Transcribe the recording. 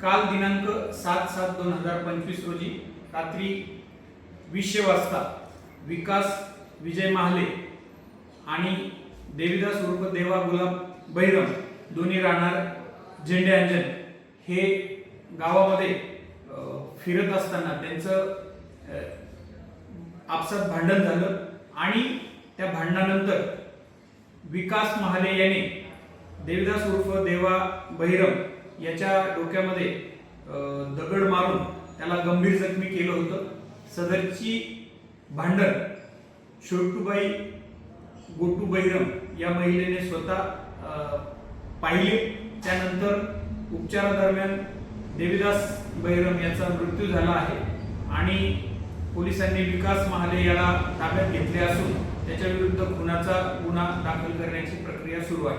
काल दिनांक सात सात दोन हजार पंचवीस रोजी रात्री वीसशे वाजता विकास विजय महाले आणि देवीदास उर्फ देवा गुलाब बैरम दोन्ही राहणार झेंडे अंजन हे गावामध्ये फिरत असताना त्यांचं आपसात भांडण झालं आणि त्या भांडणानंतर विकास महाले याने देवीदास उर्फ देवा बहिरम याच्या डोक्यामध्ये दगड मारून त्याला गंभीर जखमी केलं होतं. सदरची भांडण शोटूबाई गोटू बहिरम या महिलेने स्वतः पाहिले. त्यानंतर उपचारादरम्यान देवीदास बहिरम याचा मृत्यू झाला आहे आणि पोलिसांनी विकास महाले याला ताब्यात घेतले असून त्याच्या विरुद्ध खुनाचा गुन्हा दाखल करण्याची प्रक्रिया सुरू आहे.